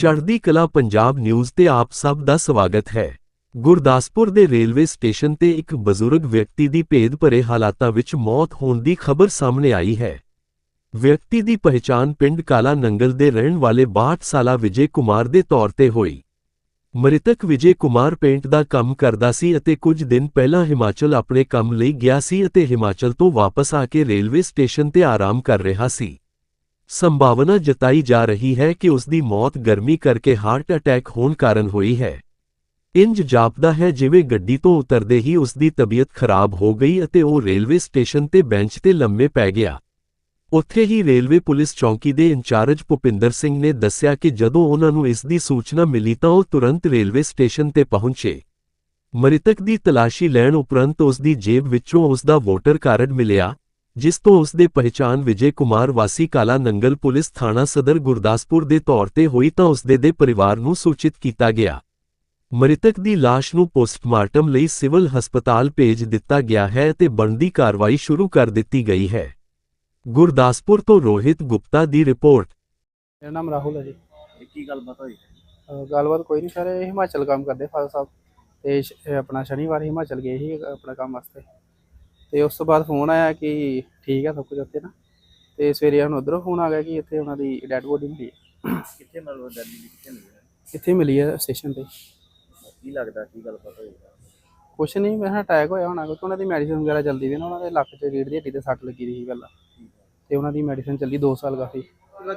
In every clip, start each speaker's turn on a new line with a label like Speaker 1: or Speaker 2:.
Speaker 1: ਚੜ੍ਹਦੀ ਕਲਾ ਪੰਜਾਬ ਨਿਊਜ਼ ਤੇ ਆਪ ਸਭ ਦਾ ਸਵਾਗਤ ਹੈ। ਗੁਰਦਾਸਪੁਰ ਦੇ ਰੇਲਵੇ ਸਟੇਸ਼ਨ ਤੇ ਇੱਕ ਬਜ਼ੁਰਗ ਵਿਅਕਤੀ ਦੀ ਭੇਦ ਭਰੇ ਹਾਲਾਤਾਂ ਵਿੱਚ ਮੌਤ ਹੋਣ ਦੀ ਖਬਰ ਸਾਹਮਣੇ ਆਈ ਹੈ। ਵਿਅਕਤੀ ਦੀ ਪਹਿਚਾਣ ਪਿੰਡ ਕਾਲਾ ਨੰਗਲ ਦੇ ਰਹਿਣ ਵਾਲੇ 62 ਸਾਲਾ ਵਿਜੇ ਕੁਮਾਰ ਦੇ ਤੌਰ ਤੇ ਹੋਈ। ਮ੍ਰਿਤਕ ਵਿਜੇ ਕੁਮਾਰ ਪੇਂਟ ਦਾ ਕੰਮ ਕਰਦਾ ਸੀ ਅਤੇ ਕੁਝ ਦਿਨ ਪਹਿਲਾਂ ਹਿਮਾਚਲ ਆਪਣੇ ਕੰਮ ਲਈ ਗਿਆ ਸੀ ਅਤੇ ਹਿਮਾਚਲ ਤੋਂ ਵਾਪਸ ਆ ਕੇ ਰੇਲਵੇ ਸਟੇਸ਼ਨ ਤੇ ਆਰਾਮ ਕਰ ਰਿਹਾ ਸੀ। ਸੰਭਾਵਨਾ ਜਤਾਈ ਜਾ ਰਹੀ ਹੈ ਕਿ ਉਸ ਦੀ ਮੌਤ ਗਰਮੀ ਕਰਕੇ ਹਾਰਟ ਅਟੈਕ ਹੋਣ ਕਾਰਨ ਹੋਈ ਹੈ। ਇੰਜ ਜਾਪਦਾ ਹੈ ਜਿਵੇਂ ਗੱਡੀ ਤੋਂ ਉਤਰਦੇ ਹੀ ਉਸ ਦੀ ਤਬੀਅਤ ਖਰਾਬ ਹੋ ਗਈ ਅਤੇ ਉਹ ਰੇਲਵੇ ਸਟੇਸ਼ਨ ਤੇ ਬੈਂਚ ਤੇ ਲੰਮੇ ਪੈ ਗਿਆ। ਉੱਥੇ ਹੀ ਰੇਲਵੇ ਪੁਲਿਸ ਚੌਂਕੀ ਦੇ ਇੰਚਾਰਜ ਭੁਪਿੰਦਰ ਸਿੰਘ ਨੇ ਦੱਸਿਆ ਕਿ ਜਦੋਂ ਉਹਨਾਂ ਨੂੰ ਇਸ ਦੀ ਸੂਚਨਾ ਮਿਲੀ ਤਾਂ ਉਹ ਤੁਰੰਤ ਰੇਲਵੇ ਸਟੇਸ਼ਨ ਤੇ ਪਹੁੰਚੇ। ਮ੍ਰਿਤਕ ਦੀ ਤਲਾਸ਼ੀ ਲੈਣ ਉਪਰੰਤ ਉਸ ਦੀ ਜੇਬ ਵਿੱਚੋਂ ਉਸ ਦਾ ਵੋਟਰ ਕਾਰਡ ਮਿਲਿਆ। ਜਿਸ ਤੋਂ ਉਸ ਦੇ ਪਹਿਚਾਣ ਵਿਜੇ ਕੁਮਾਰ ਵਾਸੀ ਕਾਲਾ ਨੰਗਲ ਪੁਲਿਸ ਥਾਣਾ ਸਦਰ ਗੁਰਦਾਸਪੁਰ ਦੇ ਤੌਰ ਤੇ ਹੋਈ ਤਾਂ ਉਸ ਦੇ ਦੇ ਪਰਿਵਾਰ ਨੂੰ ਸੂਚਿਤ ਕੀਤਾ ਗਿਆ। ਮ੍ਰਿਤਕ ਦੀ ਲਾਸ਼ ਨੂੰ ਪੋਸਟਮਾਰਟਮ ਲਈ ਸਿਵਲ ਹਸਪਤਾਲ ਭੇਜ ਦਿੱਤਾ ਗਿਆ ਹੈ ਤੇ ਬਣਦੀ ਕਾਰਵਾਈ ਸ਼ੁਰੂ ਕਰ ਦਿੱਤੀ ਗਈ ਹੈ। ਗੁਰਦਾਸਪੁਰ ਤੋਂ ਰੋਹਿਤ ਗੁਪਤਾ ਦੀ ਰਿਪੋਰਟ।
Speaker 2: ਮੇਰਾ ਨਾਮ ਰਾਹੁਲ ਹੈ ਜੀ।
Speaker 3: ਕੀ ਗੱਲਬਾਤ ਹੋਈ?
Speaker 2: ਗੱਲਬਾਤ ਕੋਈ ਨਹੀਂ ਸਰ ਇਹ ਹਿਮਾਚਲ ਕੰਮ ਕਰਦੇ ਫਾਦਰ ਸਾਹਿਬ। ਤੇ ਆਪਣਾ ਸ਼ਨੀਵਾਰ ਹਿਮਾਚਲ ਗਏ ਸੀ ਆਪਣਾ ਕੰਮ ਵਾਸਤੇ। ਤੇ ਉਸ ਤੋਂ ਬਾਅਦ ਫੋਨ ਆਇਆ ਕਿ ਠੀਕ ਹੈ ਸਭ ਕੁਝ ਉੱਥੇ ਨਾ। ਤੇ ਸਵੇਰੇ ਹੁਣ ਉਧਰੋਂ ਫੋਨ ਆ ਗਿਆ ਕਿ ਇੱਥੇ ਉਹਨਾਂ ਦੀ ਡੈਡ ਬੋਡੀ ਮਿਲੀ ਹੈ
Speaker 3: ਕਿੱਥੇ ਮਤਲਬ ਦਿੱਲੀ ਦੀ ਕਿੱਥੇ ਮਿਲੀ ਹੈ?
Speaker 2: ਕਿੱਥੇ ਮਿਲੀ ਹੈ ਸਟੇਸ਼ਨ ਤੇ।
Speaker 3: ਕੀ ਲੱਗਦਾ ਕੀ ਗੱਲਬਾਤ ਹੋਈ?
Speaker 2: ਕੁਛ ਨਹੀਂ ਮੈਂ ਅਟੈਕ ਹੋਇਆ ਹੋਣਾ ਕਿਉਂਕਿ ਉਹਨਾਂ ਦੀ ਮੈਡੀਸਿਨ ਵਗੈਰਾ ਚੱਲਦੀ ਵੀ ਨਾ ਉਹਨਾਂ ਦੇ ਲੱਕ 'ਚ ਰੀੜ ਦੀ ਹੱਡੀ ਤੇ ਸੱਟ ਲੱਗੀ ਰਹੀ ਸੀ ਪਹਿਲਾਂ। ਤੇ ਉਹਨਾਂ ਦੀ ਮੈਡੀਸਿਨ ਚੱਲੀ 2 ਸਾਲ ਕਾਫੀ।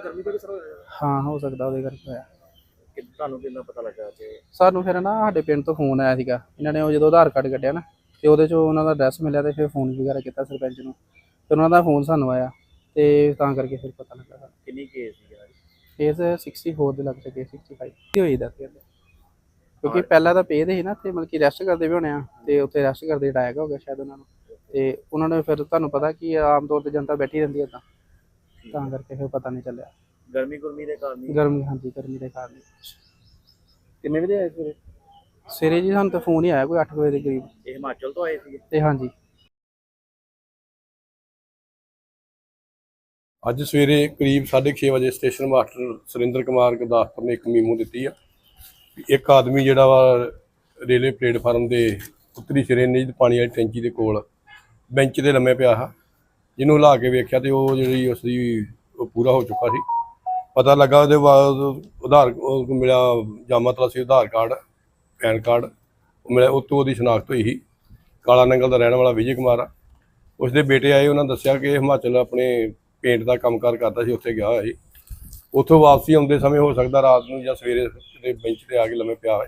Speaker 3: ਗਰਮੀ ਤੋਂ ਕਿਸਰ ਹੋਇਆ?
Speaker 2: ਹਾਂ ਹੋ ਸਕਦਾ ਉਹਦੇ ਕਰਕੇ ਹੋਇਆ।
Speaker 3: ਕਿ ਤੁਹਾਨੂੰ ਕਿੰਨਾ ਪਤਾ ਲੱਗਾ ਕਿ
Speaker 2: ਸਾਨੂੰ ਫਿਰ ਨਾ ਸਾਡੇ ਪਿੰਡ ਤੋਂ ਫੋਨ ਆਇਆ ਸੀਗਾ। ਇਹਨਾਂ ਨੇ ਉਹ ਜਦੋਂ ਆਧਾਰ ਕਾਰਡ ਕੱਢਿਆ ਨਾ ਤੇ ਉਹਦੇ ਚੋਂ ਉਹਨਾਂ ਦਾ ਐਡਰੈਸ ਮਿਲਿਆ ਤੇ ਫਿਰ ਫੋਨ ਵਗੈਰਾ ਕੀਤਾ ਸਰਪੰਚ ਨੂੰ। ਫਿਰ ਉਹਨਾਂ ਦਾ ਫੋਨ ਸਾਨੂੰ ਆਇਆ ਤੇ ਤਾਂ ਕਰਕੇ ਫਿਰ ਪਤਾ ਲੱਗਾ ਸਾਨੂੰ।
Speaker 3: ਕਿੰਨੀ ਕੇਸ ਸੀ ਯਾਰ
Speaker 2: ਕੇਸ 64 ਦੇ ਲੱਗ ਚੁੱਕੇ 65 ਕੀ ਹੋਈ ਦੱਸ ਕਹਿੰਦੇ ਕਿਉਂਕਿ ਪਹਿਲਾਂ ਤਾਂ ਪੇਦ ਸੀ ਨਾ ਤੇ ਮਤਲਬ ਕਿ ਰੈਸਟ ਕਰਦੇ ਵੀ ਹੋਣੇ ਆ ਤੇ ਉੱਥੇ ਰੈਸਟ ਕਰਦੇ ਅਟੈਕ ਹੋ ਗਿਆ ਸ਼ਾਇਦ ਉਹਨਾਂ ਨੂੰ। ਤੇ ਉਹਨਾਂ ਨੇ ਫਿਰ ਤੁਹਾਨੂੰ ਪਤਾ ਕਿ ਆਮ ਤੌਰ ਤੇ ਜਨਤਾ ਬੈਠੀ ਰਹਿੰਦੀ ਹੈ ਤਾਂ ਤਾਂ ਕਰਕੇ ਫਿਰ ਪਤਾ ਨਹੀਂ ਚੱਲਿਆ।
Speaker 3: ਗਰਮੀ ਗੁਰਮੀ ਦੇ ਕਾਰਨ ਹੀ।
Speaker 2: ਗਰਮੀ ਹਾਂਜੀ ਗਰਮੀ ਦੇ ਕਾਰਨ
Speaker 3: ਕਿੰਨੇ ਵਜੇ ਆਏ ਸਵੇਰੇ?
Speaker 2: ਸਵੇਰੇ ਜੀ ਸਾਨੂੰ ਤਾਂ ਫੋਨ ਹੀ ਆਇਆ ਕੋਈ 8 ਵਜੇ ਦੇ ਕਰੀਬ।
Speaker 3: ਇਹ ਹਿਮਾਚਲ ਤੋਂ ਆਏ ਸੀ
Speaker 2: ਤੇ ਹਾਂਜੀ।
Speaker 4: ਅੱਜ ਸਵੇਰੇ ਕਰੀਬ 6:30 ਵਜੇ ਸਟੇਸ਼ਨ ਮਾਸਟਰ ਸੁਰਿੰਦਰ ਕੁਮਾਰ ਗੁਰਦਾਸਪੁਰ ਨੇ ਇੱਕ ਮੀਮੋ ਦਿੱਤੀ ਆ। ਇੱਕ ਆਦਮੀ ਜਿਹੜਾ ਵਾ ਰੇਲਵੇ ਪਲੇਟਫਾਰਮ ਦੇ ਉੱਤਰੀ ਸਿਰੇ ਨੇ ਪਾਣੀ ਵਾਲੀ ਟੈਂਕੀ ਦੇ ਕੋਲ ਬੈਂਚ ਤੇ ਲੰਮੇ ਪਿਆ ਆ ਜਿਹਨੂੰ ਹਿਲਾ ਕੇ ਵੇਖਿਆ ਤੇ ਉਹ ਜਿਹੜੀ ਉਸ ਦੀ ਉਹ ਪੂਰਾ ਹੋ ਚੁੱਕਾ ਸੀ। ਪਤਾ ਲੱਗਾ ਉਹਦੇ ਬਾਅਦ ਉਧਾਰ ਮਿਲਿਆ ਜਾਮਾ ਤਲਾਸੀ ਉਧਾਰ ਕਾਰਡ। PAN card. ਮਿਲਿਆ ਉਹ ਤੋਂ ਉਹਦੀ ਸ਼ਨਾਖਤ ਹੋਈ ਸੀ। ਕਾਲਾ ਨੰਗਲ ਦਾ ਰਹਿਣ ਵਾਲਾ ਵਿਜੇ ਕੁਮਾਰ ਆ। ਉਸਦੇ ਬੇਟੇ ਆਏ ਉਹਨਾਂ ਦੱਸਿਆ ਕਿ ਇਹ ਹਿਮਾਚਲ ਆਪਣੇ ਪੇਂਟ ਦਾ ਕੰਮਕਾਰ ਕਰਦਾ ਸੀ ਉੱਥੇ ਗਿਆ ਹੋਇਆ ਸੀ। ਉੱਥੋਂ ਵਾਪਸੀ ਆਉਂਦੇ ਸਮੇਂ ਹੋ ਸਕਦਾ ਰਾਤ ਨੂੰ ਜਾਂ ਸਵੇਰੇ ਕਿਤੇ ਬੈਂਚ ਤੇ ਆ ਕੇ ਲੰਮੇ ਪਿਆ ਹੋਏ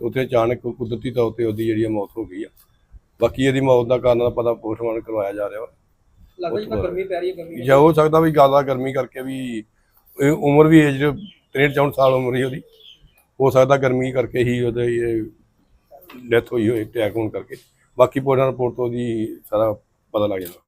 Speaker 4: ਉੱਥੇ ਅਚਾਨਕ ਕੁਦਰਤੀ ਤੌਰ ਤੇ ਉਹਦੀ ਜਿਹੜੀ ਮੌਤ ਹੋ ਗਈ ਆ। ਬਾਕੀ ਇਹਦੀ ਮੌਤ ਦਾ ਕਾਰਨ ਦਾ ਪਤਾ ਪੋਸਟਮਾਰਟਮ ਕਰਵਾਇਆ ਜਾ ਰਿਹਾ ਵਾ।
Speaker 2: ਲੱਗਦਾ
Speaker 4: ਜਿੱਦਾਂ ਗਰਮੀ
Speaker 2: ਪੈ ਰਹੀ ਹੈ ਗਰਮੀ
Speaker 4: ਜਾਂ ਹੋ ਸਕਦਾ ਵੀ ਜ਼ਿਆਦਾ ਗਰਮੀ ਕਰਕੇ ਵੀ ਇਹ ਉਮਰ ਵੀ ਏਜ 63 64 ਸਾਲ ਉਮਰ ਹੀ ਉਹਦੀ। ਹੋ ਸਕਦਾ ਗਰਮੀ ਕਰਕੇ ਹੀ ਉਹਦੇ ਇਹ ਡੈਥ ਹੋਈ ਹੋਏ ਅਟੈਕ ਹੋਣ ਕਰਕੇ। ਬਾਕੀ ਪੋਸਟਮਾਰਟਮ ਰਿਪੋਰਟ ਤੋਂ ਉਹਦੀ ਸਾਰਾ ਪਤਾ ਲੱਗ ਜਾਣਾ